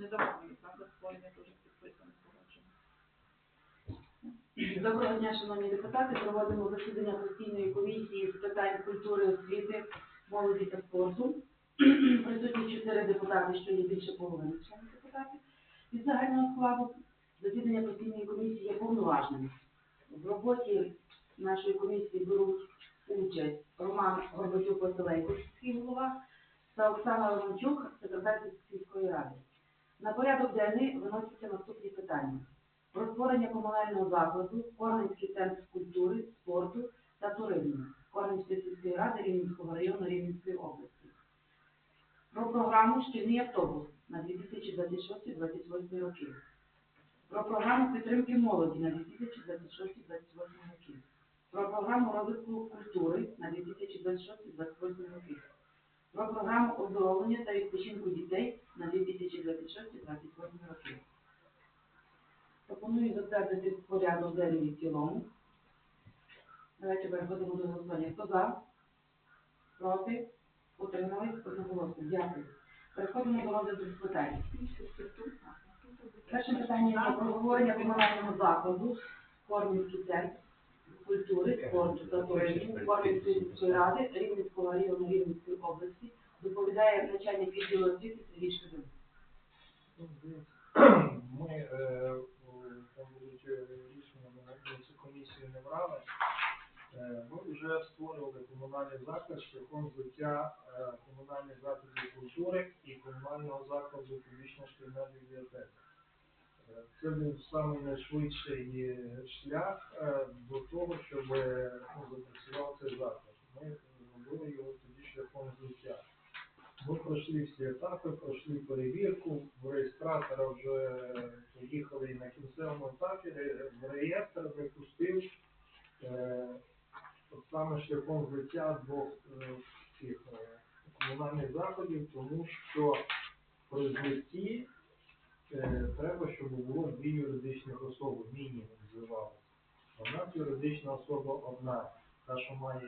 не і правда, створення дуже підписано погоджено. Доброго дня, шановні депутати. Проводимо засідання постійної комісії з питань культури, освіти, молоді та спорту. Присутні чотири депутати, що є більше половини членів депутатів від загального складу. Засідання постійної комісії є повноважним. В роботі нашої комісії беруть участь Роман Горбатюк Василенко, сільський голова, та Оксана Романчук, секретар сільської ради. На порядок денний виносяться наступні питання про створення комунального закладу Корненський центр культури, спорту та туризму Корненської сільської ради Рівненського району Рівненської області. Про програму «Шкільний автобус» на 2026-2028 роки. Про програму підтримки молоді на 2026-2028 роки. Про програму розвитку культури на 2026-2028 роки. Про програму оздоровлення та відпочинку дітей на 2026-2028 роки. Пропоную затвердити порядок денний в цілому. Давайте переходимо до голосування. Хто за? Проти? Утримались? Одноголосно. Дякую. Переходимо до розгляду питань. Перше питання про обговорення комунального закладу Кормівський центр культури, спорту та туризму Кормівської міської ради Рівненського району Рівненської області. Доповідає начальник відділу освіти Сергій Шкидин. Ми е, там будуть е, рішення, ми цю комісію не брали. Е, Ми вже створювали комунальний заклад шляхом е, комунальних закладів культури і комунального закладу публічна шкільна бібліотека. Це був найшвидший шлях е, до того, щоб ну, запрацював цей заклад. Ми робили його тоді шляхом злиття. Ми пройшли всі етапи, пройшли перевірку, в реєстратора вже поїхали на кінцевому етапі, в реєстр випустив е, саме шляхом злиття двох е, цих комунальних заходів, тому що щоб було дві юридичних особи, мінімум зливалося. А в нас юридична особа одна та, що має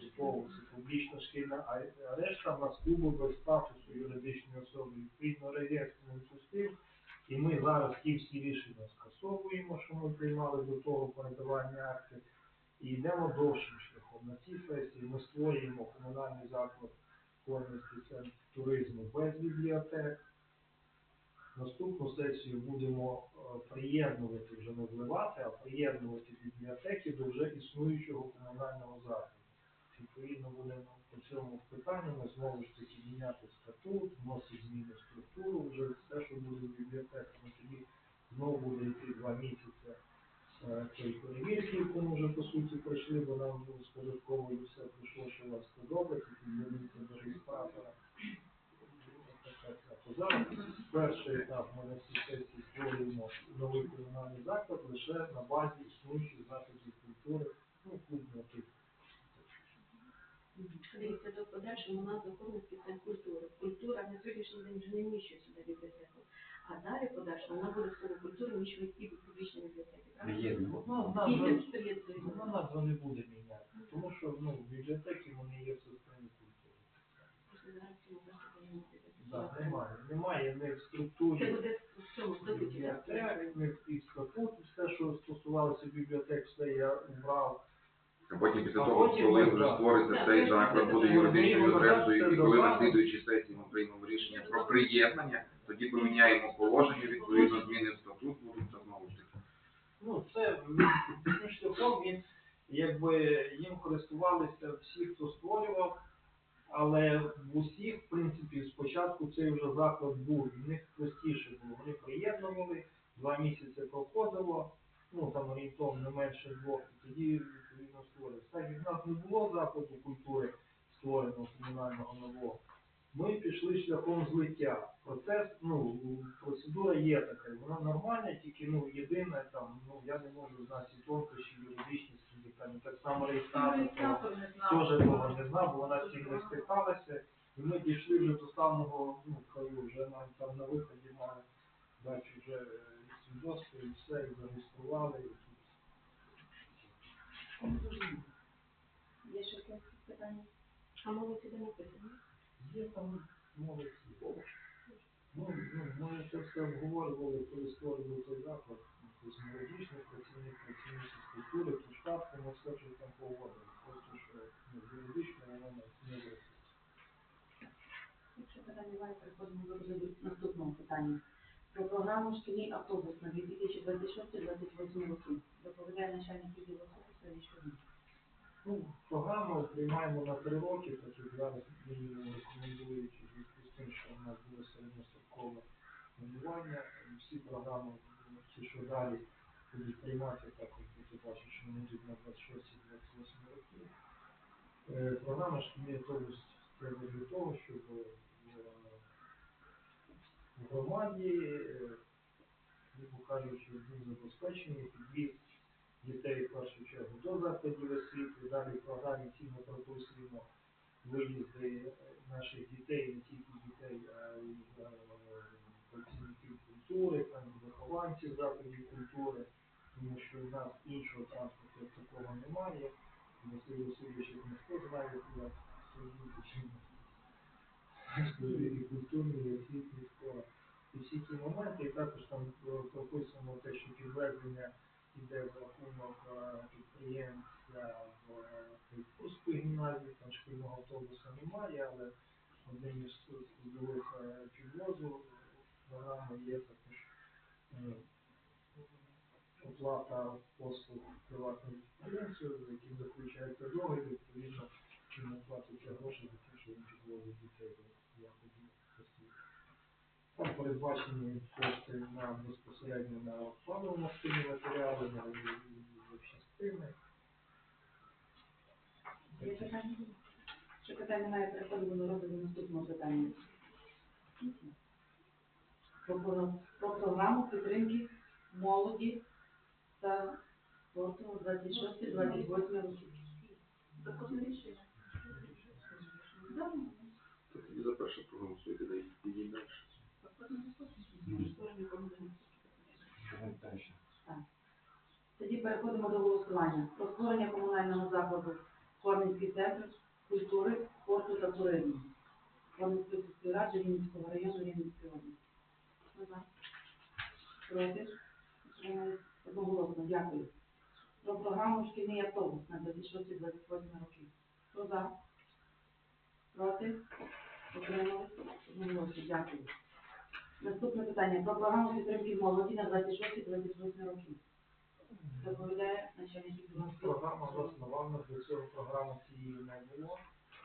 типову, це публічна шкільна, а решта в нас клубу без статусу юридичної особи. Відповідно, реєстр не пустив, і ми зараз ті всі рішення скасовуємо, що ми приймали до того передавання актів, і йдемо довшим шляхом. На цій сесії ми створюємо комунальний заклад Корнівський центр туризму без бібліотек. Наступну сесію будемо е, приєднувати, вже не вливати, а приєднувати бібліотеки до вже існуючого комунального закладу. Відповідно, будемо по цьому питанню ми знову ж таки міняти статут, вносити зміни в структуру, вже все, що буде в бібліотеках, тоді знову буде йти два місяці е, цієї перевірки, яку ми вже по суті пройшли, бо нам з податковою все прийшло, що у вас подобається, підведіться до реєстратора. То зараз перший етап ми на цій сесії створюємо новий комунальний заклад лише на базі існуючих закладів культури, ну, клубного типу. Дивіться, до подальшому у нас законності це культура. Культура на сьогоднішній день вже не вміщує сюди бібліотеку. А далі в подальшому вона буде слово культури вміщувати і публічні бібліотеки. правильно? Ну, назва, ну, назва не буде міняти, тому що ну, бібліотеки вони є в системі культури. Просто зараз цьому просто не буде. Так, немає. Немає не в структурі. Це буде цьому статуті. так? бібліотек, в і статут, все, що стосувалося бібліотек, все я убрав. А потім після А того, потім коли ми, вже так. створиться цей це заклад, буде юридичною ми адресою, це і коли на добавимо. слідуючій сесії ми приймемо рішення про приєднання, тоді поміняємо положення, відповідно зміни в статут будуть та знову ж таки. Ну, це шляхом він, якби їм користувалися всі, хто створював, але в усіх, в принципі, спочатку цей вже заклад був, в них простіше було. Вони приєднували, два місяці проходило, ну там орієнтовно не менше двох, і тоді відповідно створювався. Так як в нас не було закладу культури створеного комунального нового, ми пішли шляхом злиття. Процес, ну, процедура є така, вона нормальна, тільки ну єдине там, ну я не можу знати тонкощі юридичні, там так само реєстратор. Реєстратор. Теж того не знав, бо вона не стикалася. І ми дійшли вже до самого ну, краю, вже нам там на виході мали дати вже е, свідоцтво і все, і зареєстрували. І тут Є ще якісь питання? А молодці де написано? є там молодці. Ну, ну, може це це обговорювали, коли створювали той заклад, тобто молодіжний працівник, працівник культури, то штатку, ми все вже там погодили. Просто що ну, юридично воно не вирішить. Якщо питань немає, переходимо до розгляду наступного питання. Про програму шкільний автобус на 2026-2028 роки. Доповідає начальник відділу Сергій Шурин. Ну, програму приймаємо на три роки, так як зараз мінімум рекомендують у зв'язку з тим, що середньострокове планування. Всі програми, ті, що далі будуть прийматися, також буде бачити, що вони йдуть на 26-28 роки. Е, Програма шкільний автобус це для того, щоб е, в громаді, е, грубо кажучи, був забезпечений підвіз дітей в першу чергу до закладів освіти. Далі в програмі ці ми прописуємо виїзди наших дітей, не тільки дітей, а й культури, там, вихованців закладів культури, тому що в нас іншого транспорту такого немає. Василь Васильович ніхто знає, як і культурні, і освітні школи. І всі ці моменти, і також там е, прописано те, що підвезення іде за рахунок е, підприємця в Курську гімназії, там шкільного автобуса немає, але одним із е, підвозу програми є також е, оплата послуг приватних підприємців, з яким заключається договір, відповідно, чим оплатиться гроші за те, що він підвозить дітей до заходів освіти. Там передбачені кошти на безпосередньо на паливно-мастильні матеріали, на частини. Є питання? Якщо питань немає, переходимо до розгляду наступного питання. Про, про, про програму підтримки молоді та спорту 26-28 роки. Законне рішення. Тоді за перше проголосуйте, да йдіть далі. Тоді переходимо до голосування. Про створення комунального закладу Формінський центр культури, спорту та туризму. Формінської сільської ради Рівненського району Рівненської області. За? Проти? Утримались? Одноголосно. Дякую. Про програму шкільний автобус на 26-28 роки. Хто за? Проти? Утримались? Одноголосно. Дякую. Наступне питання. Про програму підтримки молоді на 26-28 роки. Доповідає начальник освіти. Програма заснована, до цього програми цієї не було.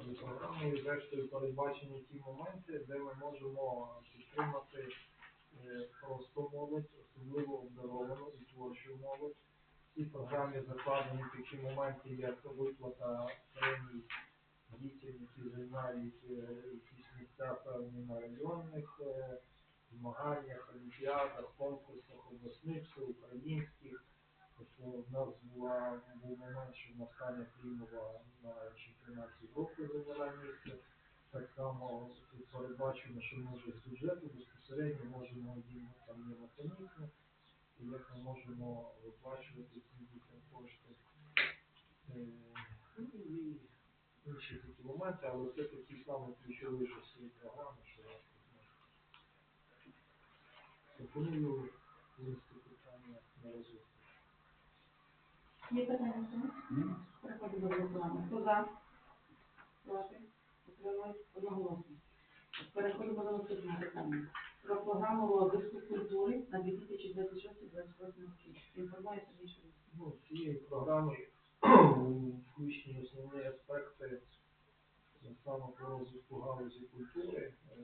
І програмою зрештою передбачені ті моменти, де ми можемо підтримати просто молодь, особливо обдаровану і творчу молодь. В цій програмі закладені такі моменти, як виплата премій дітям, які займають е, якісь місця певні на районних е, змаганнях, олімпіадах, конкурсах, обласних, всеукраїнських. Тобто в нас була, був момент, що Настання Клімова на чемпіонаті Європи зайняла місце. Так само передбачено, що ми вже з бюджету безпосередньо можемо їм там є механізми, і як ми можемо виплачувати цим дітям кошти. Е, ну, і інші такі моменти, але це такі саме ключові що свої програми, що я тут можу. Пропоную винести питання на розвиток. Є питання? Переходимо до голосування. Хто за? Проти? Утримались? Одноголосно. Переходимо до наступного питання. Про програму розвитку культури на 2026-2028 роки. Інформує Сергій. Ну, цією програмою включені основні аспекти саме по розвитку галузі культури, е,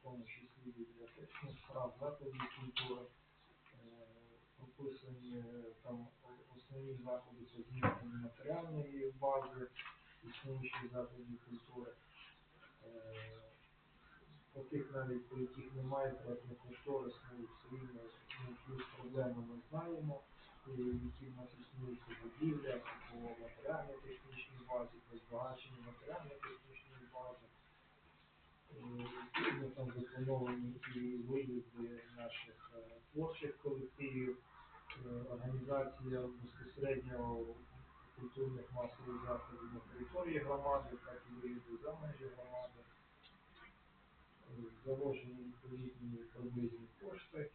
в тому числі бібліотечних справ, закладів культури. Е, Прописані е, там основні заходи це зміцнення матеріальної бази існуючих закладів культури. Е, тих навіть, по яких немає все рівно ну, плюс проблеми ми знаємо е, які в нас існують по будівлях, по матеріально-технічній базі, по збагаченню матеріально-технічної бази. Е, Відповідно, там заплановані і виїзди наших е, творчих колективів, е, організація безпосередньо культурних масових заходів на території громади, так і виїзди за межі громади. Заложені відповідні приблизні кошти.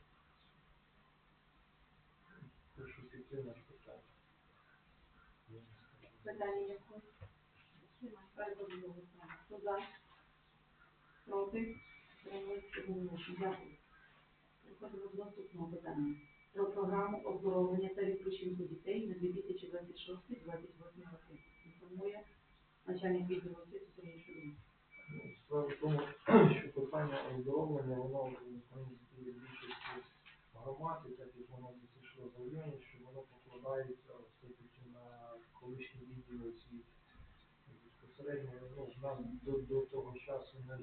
Прошу піти на питання. Питання голосування. Хто за? Проти? Переходимо до наступного питання. Про програму оздоровлення та відпочинку дітей на 2026-2028 роки. Інформує начальник відділу освіти Сергій Шурин. Ну, Справа в тому, що питання оздоровлення, воно в більшості громад, так як воно зійшло заявлення, що воно покладається все-таки на колишні відділи освіти. Безпосередньо, ну, в нас до, до того часу не,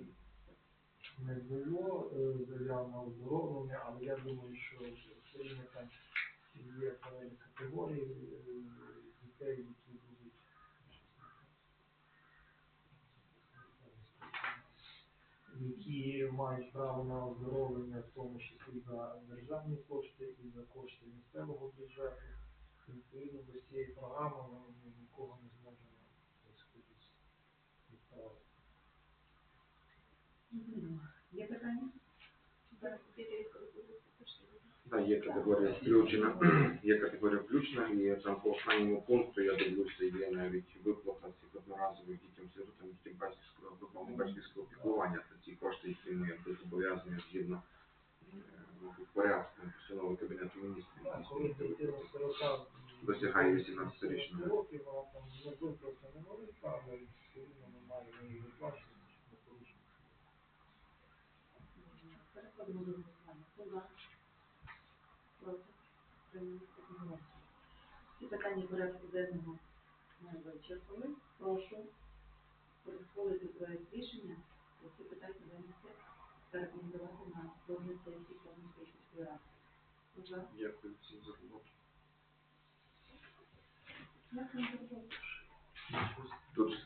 не було е, заяв на оздоровлення, але я думаю, що там є певні категорії е, дітей, які будуть які мають право на оздоровлення, в тому числі за державні кошти і за кошти місцевого бюджету. Відповідно до цієї програми ми нікого не зможемо розходити відправити. Є питання? Да, є категорія включена, є категорія включена, і там по останньому пункту я дивлюся, є навіть виплата цих одноразових дітям сиротам, дітям батьківського виплату батьківського піклування. Це ті кошти, які ми якби зобов'язані згідно е, порядку постанови Кабінету міністрів. Досягає 18-річного. років, вона там не виплата невелика, але все рівно ми маємо її виплачувати, щоб не порушити. Переходимо до голосування. Хто за? Проти? Утримались одноголосно. Всі питання порядку денного ми вичерпали. Прошу розповідати проект рішення. Всі питання винести та рекомендувати на розгляд сесії Київської сільської ради. Хто за? Дякую всім за роботу. Дякую за роботу. Тут